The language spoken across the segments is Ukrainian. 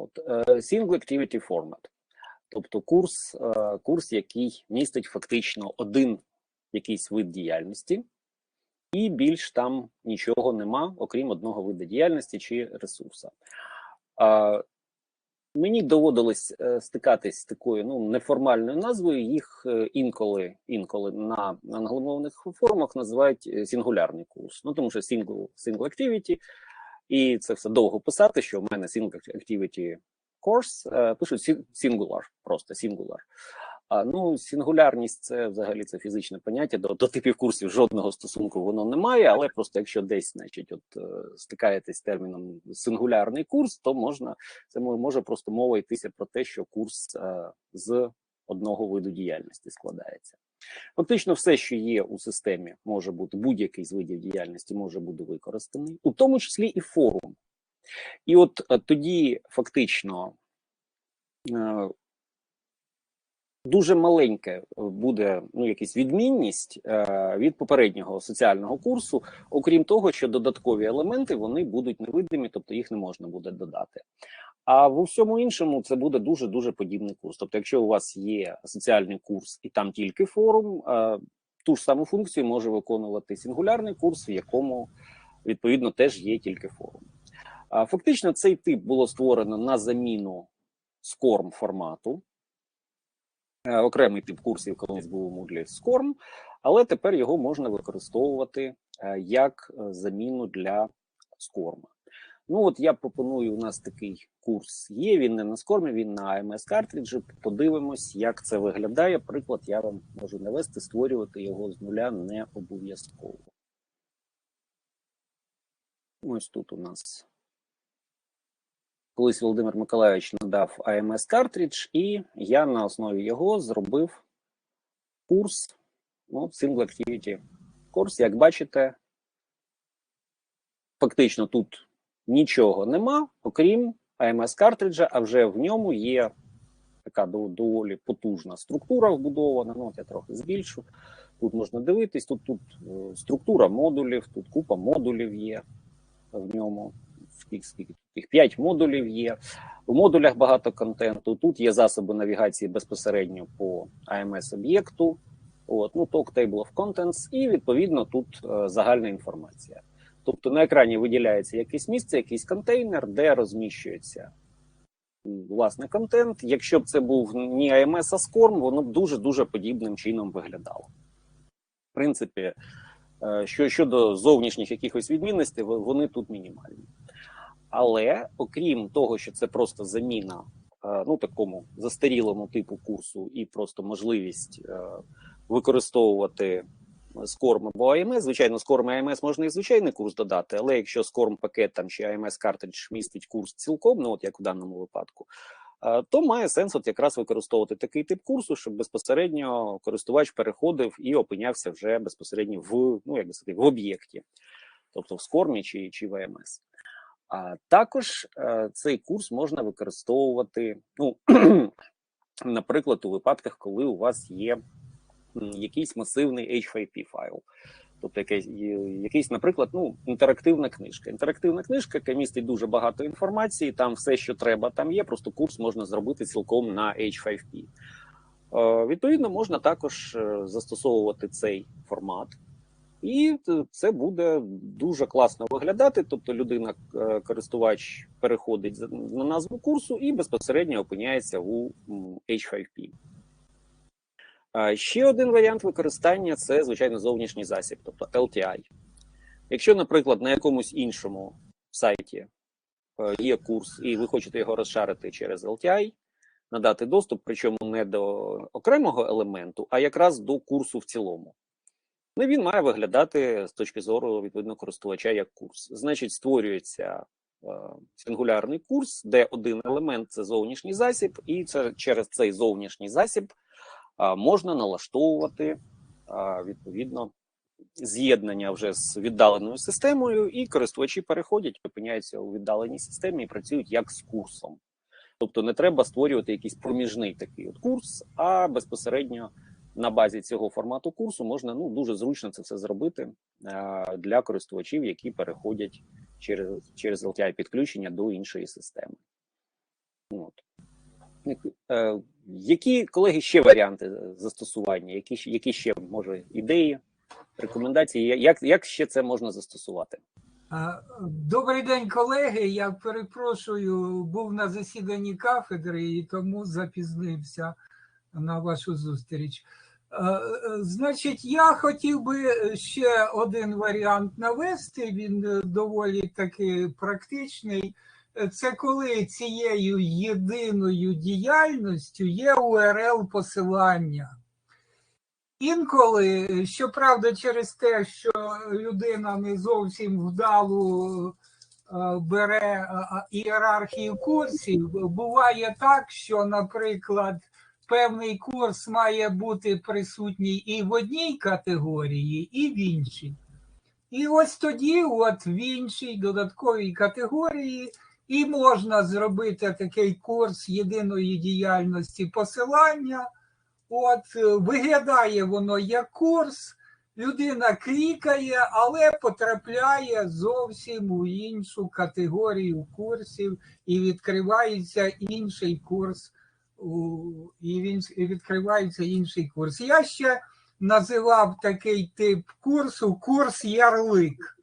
От е, Single Activity Format, тобто курс, е, курс, який містить фактично один якийсь вид діяльності, і більш там нічого нема, окрім одного виду діяльності чи ресурса. Мені доводилось е, стикатись з такою ну неформальною назвою. Їх інколи інколи на англомовних форумах називають сингулярний курс. Ну тому що single, single activity, і це все довго писати. Що в мене single activity course, е, пишуть singular, просто singular. А ну, сингулярність це взагалі це фізичне поняття. До, до типів курсів жодного стосунку воно не має, але просто якщо десь, значить, от е, стикаєтесь терміном сингулярний курс, то можна це мо- може просто мова йтися про те, що курс е, з одного виду діяльності складається. Фактично, все, що є у системі, може бути будь-який з видів діяльності, може бути використаний, у тому числі і форум. І от е, тоді фактично е, дуже маленьке буде ну, якась відмінність е, від попереднього соціального курсу, окрім того, що додаткові елементи вони будуть невидимі, тобто їх не можна буде додати. А в усьому іншому це буде дуже дуже подібний курс. Тобто, якщо у вас є соціальний курс і там тільки форум, е, ту ж саму функцію може виконувати сингулярний курс, в якому відповідно теж є тільки форум. Фактично, цей тип було створено на заміну SCORM формату. Е, Окремий тип курсів колись був у Moodle SCORM, але тепер його можна використовувати е, як заміну для SCORM. Ну от я пропоную, у нас такий курс є. Він не на SCORM, він на AMS картриджі. Подивимось, як це виглядає. Приклад я вам можу навести, створювати його з нуля не обов'язково. Ось тут у нас колись Володимир Миколайович надав AMS картридж, і я на основі його зробив курс, ну, Single Activity курс. Як бачите, фактично тут нічого нема, окрім AMS картриджа, а вже в ньому є така доволі потужна структура вбудована. Ну, от я трохи збільшу. Тут можна дивитись, тут, тут е, структура модулів, тут купа модулів є в ньому. Скільки, скільки їх 5 модулів є. У модулях багато контенту. Тут є засоби навігації безпосередньо по AMS об'єкту. От, ну, talk table of contents, і відповідно тут е, загальна інформація. Тобто на екрані виділяється якесь місце, якийсь контейнер, де розміщується власне контент. Якщо б це був не AMS, а SCORM, воно б дуже дуже подібним чином виглядало. В принципі, е, що щодо зовнішніх якихось відмінностей, вони тут мінімальні. Але окрім того, що це просто заміна е, ну такому застарілому типу курсу і просто можливість е, використовувати SCORM або AMS, звичайно, SCORM і AMS можна і звичайний курс додати, але якщо SCORM пакет там чи AMS картридж містить курс цілком, ну от як в даному випадку, то має сенс от якраз використовувати такий тип курсу, щоб безпосередньо користувач переходив і опинявся вже безпосередньо в ну як би сказати, в об'єкті, тобто в SCORM чи, чи в AMS. А також е, цей курс можна використовувати, ну, наприклад, у випадках, коли у вас є якийсь масивний H5P файл. Тобто якийсь, якийсь, наприклад, ну, інтерактивна книжка. Інтерактивна книжка, яка містить дуже багато інформації, там все, що треба, там є, просто курс можна зробити цілком на H5P. Е, Відповідно, можна також е, застосовувати цей формат. І це буде дуже класно виглядати. Тобто, людина, е, користувач, переходить на назву курсу і безпосередньо опиняється у H5P. Ще один варіант використання це, звичайно, зовнішній засіб, тобто LTI. Якщо, наприклад, на якомусь іншому сайті е, є курс, і ви хочете його розшарити через LTI, надати доступ, причому не до окремого елементу, а якраз до курсу в цілому. Ну, він має виглядати з точки зору відповідно користувача як курс. Значить, створюється е, сингулярний курс, де один елемент це зовнішній засіб, і це через цей зовнішній засіб можна налаштовувати відповідно з'єднання вже з віддаленою системою, і користувачі переходять, опиняються у віддаленій системі і працюють як з курсом. Тобто не треба створювати якийсь проміжний такий от курс, а безпосередньо на базі цього формату курсу можна ну дуже зручно це все зробити для користувачів, які переходять через через LTI підключення до іншої системи. Е, Які колеги ще варіанти застосування? Які, які ще може ідеї, рекомендації? Як, як ще це можна застосувати? Добрий день, колеги. Я перепрошую, був на засіданні кафедри і тому запізнився на вашу зустріч. Е, е, Значить, я хотів би ще один варіант навести. Він е, доволі таки практичний. Е, Це коли цією єдиною діяльністю є URL посилання. Інколи, щоправда, через те, що людина не зовсім вдало е, бере е, ієрархію курсів, буває так, що, наприклад, певний курс має бути присутній і в одній категорії, і в іншій. І ось тоді, от в іншій додатковій категорії, і можна зробити такий курс єдиної діяльності посилання. От е, виглядає воно як курс, людина клікає, але потрапляє зовсім у іншу категорію курсів, і відкривається інший курс. І він відкривається інший курс. Я ще називав такий тип курсу курс ярлик.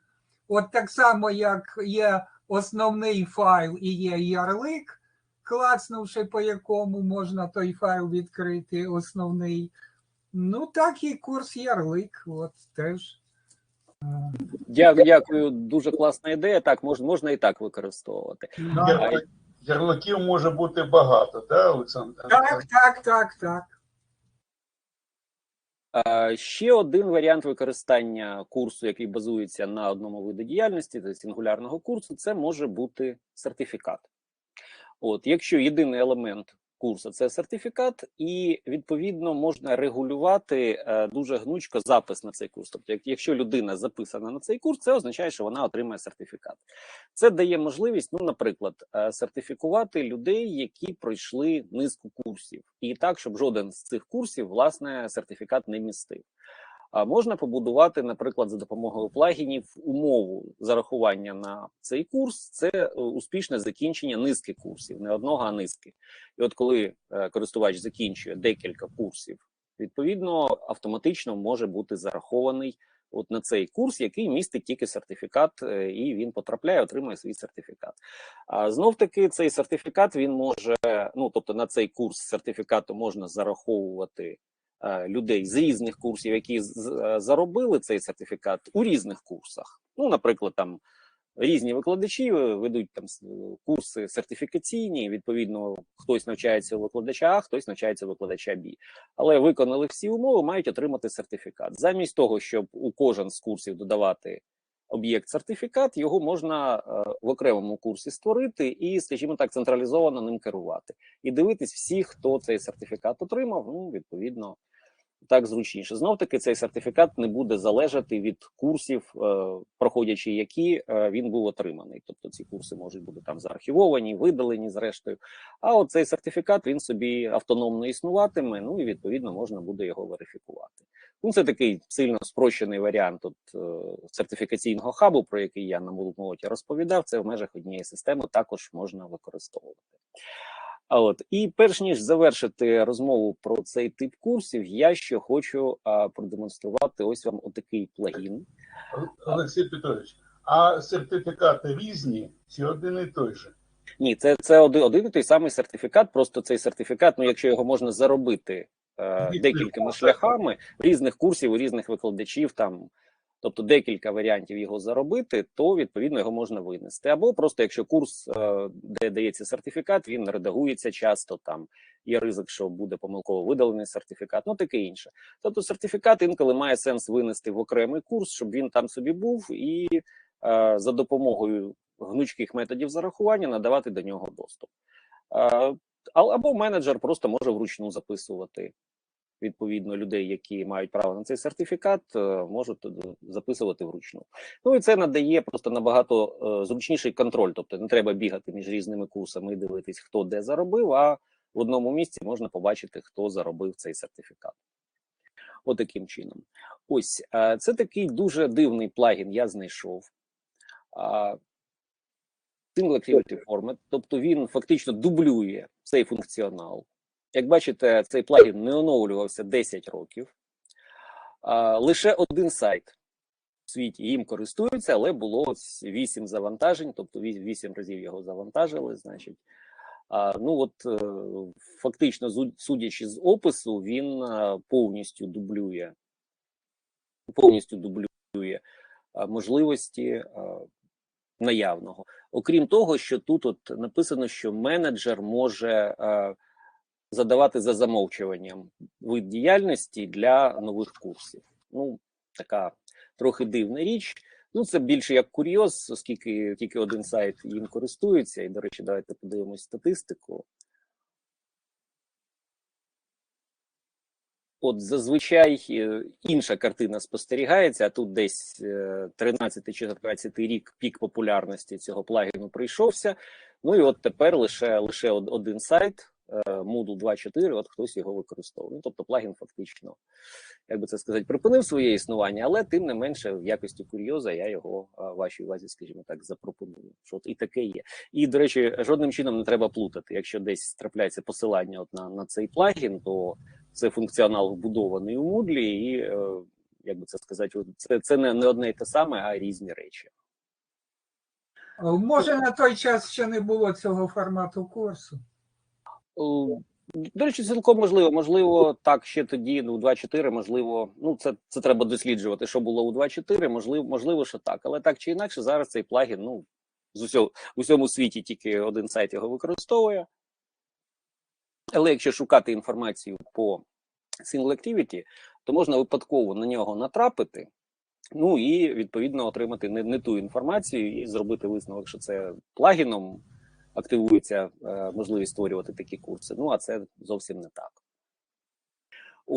От так само, як є основний файл і є ярлик, клацнувши по якому можна той файл відкрити основний. Ну, так і курс ярлик, от теж. Дякую, дякую, дуже класна ідея. Так, можна, можна і так використовувати. Ярли- Ярликів може бути багато, да, Олександр? Так, так, так, так. Е, Ще один варіант використання курсу, який базується на одному виду діяльності, тобто сингулярного курсу, це може бути сертифікат. От, якщо єдиний елемент курсу це сертифікат, і відповідно можна регулювати е, дуже гнучко запис на цей курс. Тобто, якщо людина записана на цей курс, це означає, що вона отримає сертифікат. Це дає можливість, ну, наприклад, е, сертифікувати людей, які пройшли низку курсів, і так, щоб жоден з цих курсів власне сертифікат не містив. А можна побудувати, наприклад, за допомогою плагінів умову зарахування на цей курс. Це е, успішне закінчення низки курсів, не одного, а низки. І от коли е, користувач закінчує декілька курсів, відповідно автоматично може бути зарахований от на цей курс, який містить тільки сертифікат, е, і він потрапляє, отримує свій сертифікат. А знов таки цей сертифікат він може, ну тобто на цей курс сертифікату можна зараховувати людей з різних курсів, які е, заробили цей сертифікат у різних курсах. Ну, наприклад, там різні викладачі е, ведуть там курси сертифікаційні. Відповідно, хтось навчається у викладача А, хтось навчається у викладача Б. Але виконали всі умови, мають отримати сертифікат. Замість того, щоб у кожен з курсів додавати об'єкт сертифікат, його можна е, в окремому курсі створити і, скажімо так, централізовано ним керувати і дивитись всі, хто цей сертифікат отримав. Ну, відповідно, так зручніше. Знов таки, цей сертифікат не буде залежати від курсів, е, проходячи які е, він був отриманий. Тобто ці курси можуть бути там заархівовані, видалені зрештою. А оцей сертифікат він собі автономно існуватиме. Ну і відповідно можна буде його верифікувати. Ну, це такий сильно спрощений варіант от, е, сертифікаційного хабу, про який я на молоті розповідав. Це в межах однієї системи також можна використовувати. А от і перш ніж завершити розмову про цей тип курсів, я ще хочу а, продемонструвати ось вам отакий плагін. Олексій Петрович, а сертифікати різні чи один і той же? Ні, це, це один, один і той самий сертифікат. Просто цей сертифікат, ну якщо його можна заробити е, декількома шляхами різних курсів, у різних викладачів, там, тобто декілька варіантів його заробити, то відповідно його можна винести. Або просто якщо курс, е, де дається сертифікат, він редагується часто, там є ризик, що буде помилково видалений сертифікат, ну таке інше. Тобто сертифікат інколи має сенс винести в окремий курс, щоб він там собі був, і е, за допомогою гнучких методів зарахування надавати до нього доступ. Е, Або менеджер просто може вручну записувати відповідно людей, які мають право на цей сертифікат, е, можуть е, записувати вручну. Ну і це надає просто набагато е, зручніший контроль. Тобто не треба бігати між різними курсами і дивитись, хто де заробив. А в одному місці можна побачити, хто заробив цей сертифікат. Отаким чином. Ось це такий дуже дивний плагін. Я знайшов. Single Activity Format, тобто він фактично дублює цей функціонал. Як бачите, цей плагін не оновлювався 10 років. Лише один сайт в світі їм користуються, але було ось 8 завантажень, тобто 8 разів його завантажили. Значить, ну от е, фактично, судячи з опису, він е, повністю дублює, повністю дублює е, можливості наявного. Окрім того, що тут от написано, що менеджер може задавати за замовчуванням вид діяльності для нових курсів. Ну, така трохи дивна річ. Ну, це більше як курйоз, оскільки тільки один сайт їм користується. І, до речі, давайте подивимось статистику. От зазвичай е, інша картина спостерігається, а тут десь е, 13 чи 14 рік пік популярності цього плагіну прийшовся. Ну і от тепер лише лише один сайт е, Moodle 2.4, от хтось його використовує. Ну, тобто плагін фактично, як би це сказати, припинив своє існування, але тим не менше, в якості курйоза я його вашій увазі, скажімо так, запропоную. Що от і таке є. І, до речі, жодним чином не треба плутати. Якщо десь трапляється посилання от на, на цей плагін, то це функціонал вбудований у Moodle, і е, як би це сказати, це, це не, не одне й те саме, а різні речі. Е, Може, на той час ще не було цього формату курсу. Е, До речі, цілком можливо. Можливо, так ще тоді, ну, у 2.4, можливо, ну це, це треба досліджувати, що було у 2.4, можливо, можливо, що так. Але так чи інакше, зараз цей плагін, ну, з усього, у всьому світі тільки один сайт його використовує. Але якщо шукати інформацію по Single Activity, то можна випадково на нього натрапити, ну і відповідно отримати не, не ту інформацію і зробити висновок, що це плагіном активується е, можливість створювати такі курси. Ну а це зовсім не так.